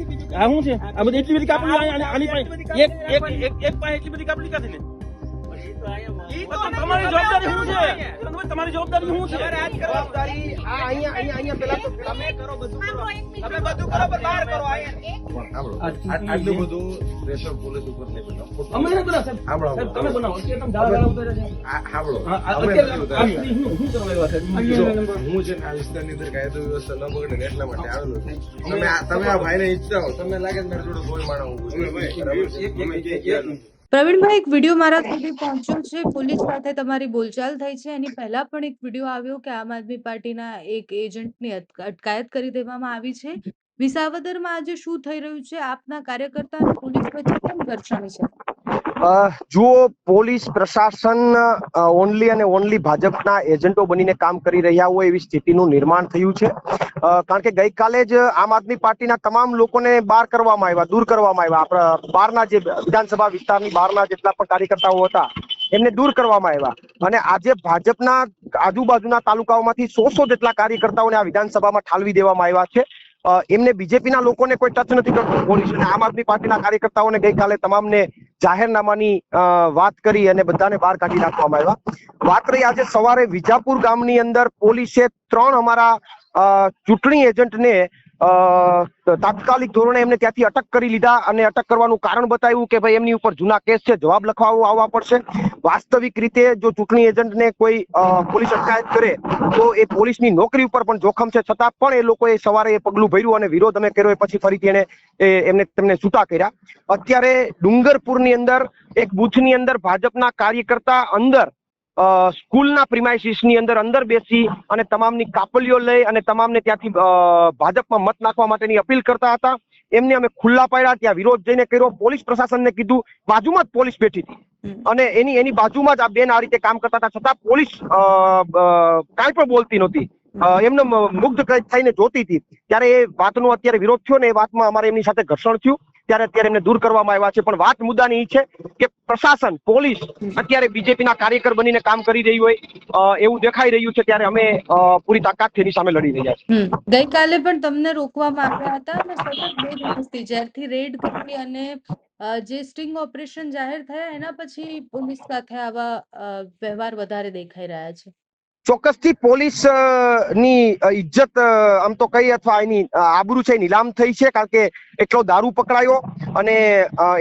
આ શું છે? આ બધી એટલી બધી કાપડી આની આની પાસે એક એક એક એક પાસે એટલી બધી કાપડી કાઢી ને તમારી જવાબદારી શું છે તમારી જવાબદારી શું છે જવાબદારી આ અહીંયા અહીંયા અહીંયા પેલા તો તમે કરો બધું કરો તમે બધું કરો પણ બહાર કરો અહીંયા સાંભળો. આ- આટલું બધું પ્રેશર પોલીસ ઉપર નહીં બનાવો. ખોટું. અમે નથી બનાવતા, સાહેબ. તમે બનાવો તમે દાવા દાવા ઉતાર્યા છે. આ- સાંભળો. આ- આ અમે અત્યારે નથી આ ઉતારતા. સ્ત્રી શું- શું કરવા આવ્યા છે? જો, હું છે આ વિસ્તારની અંદર કાયદો વ્યવસ્થા ન બગડે એટલા માટે આવેલો છું. તમે આ તમે આ ભાઈને ઈચ્છતા હો તમને લાગે મારા જોડે કોઈ માણસ ઉભું છે? પ્રવીણભાઈ, એક વીડિયો મારા સુધી પહોંચ્યો છે. પોલીસ સાથે તમારી બોલચાલ થઈ છે. એની પહેલા પણ એક વીડિયો આવ્યો કે આમ આદમી પાર્ટીના એક એજન્ટની અટક- અટકાયત કરી દેવામાં આવી છે. વિસાવદરમાં આજે શું થઈ રહ્યું છે? આપના કાર્યકર્તા અને પોલીસ વચ્ચે કેમ ઘર્ષણ છે? જુઓ, પોલીસ પ્રશાસન ઓનલી અને ઓનલી ભાજપના એજન્ટો બનીને કામ કરી રહ્યા હોય એવી સ્થિતિનું નિર્માણ થયું છે. કારણ કે ગઈકાલે જ આમ આદમી પાર્ટીના તમામ લોકોને બહાર કરવામાં આવ્યા, દૂર કરવામાં આવ્યા. બહારના જે વિધાનસભા વિસ્તારની બહારના જેટલા પણ કાર્યકર્તાઓ હતા, એમને દૂર કરવામાં આવ્યા. અને આજે ભાજપના આજુબાજુના તાલુકાઓમાંથી સો સો જેટલા કાર્યકર્તાઓને આ વિધાનસભામાં ઠાલવી દેવામાં આવ્યા છે. એમને બીજેપીના લોકોને કોઈ ટચ નથી કરતું પોલીસ. અને આમ આદમી પાર્ટીના કાર્યકર્તાઓને ગઈકાલે તમામને જાહેરનામાની વાત કરી અને બધાને બહાર કાઢી નાખવામાં આવ્યા. વાત રહી આજે સવારે વિજાપુર ગામની અંદર પોલીસે ત્રણ અમારા ચૂંટણી એજન્ટને તાત્કાલિક ધોરણે એમને ત્યાંથી અટક કરી લીધા અને અટક કરવાનું કારણ બતાવ્યું કે ભાઈ એમની ઉપર જૂના કેસ છે, જવાબ લખવા આવવા પડશે. વાસ્તવિક રીતે જો ચૂંટણી એજન્ટને કોઈ પોલીસ અટકાયત કરે, તો એ પોલીસની નોકરી ઉપર પણ જોખમ છે. છતાં પણ એ લોકોએ સવારે એ પગલું ભર્યું અને વિરોધ અમે કર્યો એ પછી ફરીથી એને એમને, તેમને છૂટા કર્યા. અત્યારે ડુંગરપુરની અંદર, એક બુથની અંદર ભાજપના કાર્યકર્તા અંદર સ્કૂલના પ્રિમાઇસીસની અંદર અંદર બેસી અને તમામની કાપલીઓ લઈ અને તમામને ત્યાંથી ભાજપમાં મત નાખવા માટેની અપીલ કરતા હતા. એમને અમે ખુલ્લા પાડ્યા ત્યાં વિરોધ જઈને કર્યો. પોલીસ પ્રશાસનને કીધું બાજુમાં જ પોલીસ બેઠી હતી. અને એની એની બાજુમાં જ આ બેન આ રીતે કામ કરતા હતા. છતાં પોલીસ કાંઈ પણ બોલતી નહોતી. એમને મુગ્ધ થઈને જોતી હતી. ત્યારે એ વાતનો અત્યારે વિરોધ થયો ને એ વાતમાં અમારે એમની સાથે ઘર્ષણ થયું. ત્યારે અત્યારે એમને દૂર કરવામાં આવ્યા છે. પણ વાત મુદ્દાની છે કે પ્રશાસન, પોલીસ અત્યારે બીજેપીના કાર્યકર બનીને કામ કરી રહી હોય એવું દેખાઈ રહ્યું છે ત્યારે અમે પૂરી તાકાતથી એની સામે લડી રહ્યા છીએ. ગઈકાલે પણ તમને રોકવામાં આવ્યા હતા અને સતત બે જ્યારથી રેડ કરી અને જે સ્ટિંગ ઓપરેશન જાહેર થયા એના પછી પોલીસ સાથે આવા વ્યવહાર વધારે દેખાઈ રહ્યા છે. ચોક્કસથી પોલીસની ઇજ્જત આમ તો કઈ અથવા એની આબરૂ છે નીલામ થઈ છે કારણ કે એટલો દારૂ પકડાયો અને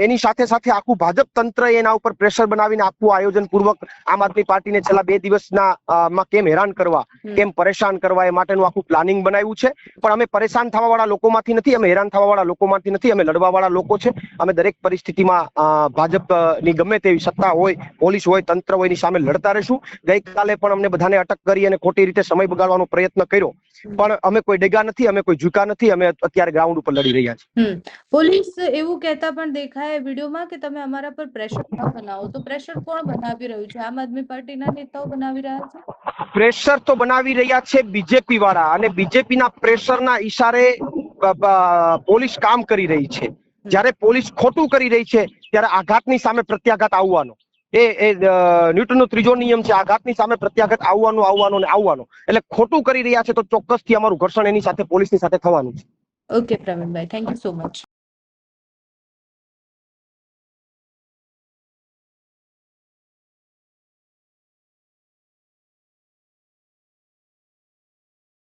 એની સાથે સાથે આખું ભાજપ તંત્ર એના ઉપર પ્રેશર બનાવીને આખું આયોજન પૂર્વક આમ આદમી પાર્ટીને છેલ્લા બે દિવસના માં કેમ હેરાન કરવા કેમ પરેશાન કરવા એ માટેનું આખું પ્લાનિંગ બનાવ્યું છે. પણ અમે પરેશાન થવા વાળા લોકોમાંથી નથી અમે હેરાન થવા વાળા લોકોમાંથી નથી અમે લડવા વાળા લોકો છે. અમે દરેક પરિસ્થિતિમાં ભાજપની ગમે તેવી સત્તા હોય પોલીસ હોય તંત્ર હોય એની સામે લડતા રહીશું. ગઈકાલે પણ અમને બધાને અટક કરી અને ખોટી રીતે સમય બગાડવાનો પ્રયત્ન કર્યો. પણ અમે કોઈ ડેગા નથી અમે કોઈ ઝુકા નથી અમે અત્યારે ગ્રાઉન્ડ ઉપર લડી રહ્યા છીએ. પોલીસ એવું કહેતા પણ દેખાય વિડીયોમાં કે તમે અમારા પર પ્રેશર ન બનાવો. તો પ્રેશર કોણ બનાવી રહ્યું છે? આમ આદમી પાર્ટીના નેતાઓ બનાવી રહ્યા છે? પ્રેશર તો બનાવી રહ્યા છે બીજેપી વાળા અને બીજેપીના પ્રેશરના ઈશારે ના ઈશારે પોલીસ કામ કરી રહી છે. જ્યારે પોલીસ ખોટું કરી રહી છે ત્યારે આઘાતની સામે પ્રત્યાઘાત આવવાનો. એ એ ન્યૂટનનો ત્રીજો નિયમ છે આઘાતની સામે પ્રત્યાઘાત આવવાનો આવવાનો ને આવવાનો. એટલે ખોટું કરી રહ્યા છે તો ચોક્કસથી અમારું ઘર્ષણ એની સાથે, પોલીસની સાથે થવાનું છે. ઓકે પ્રવીણભાઈ થેન્ક યુ સો મચ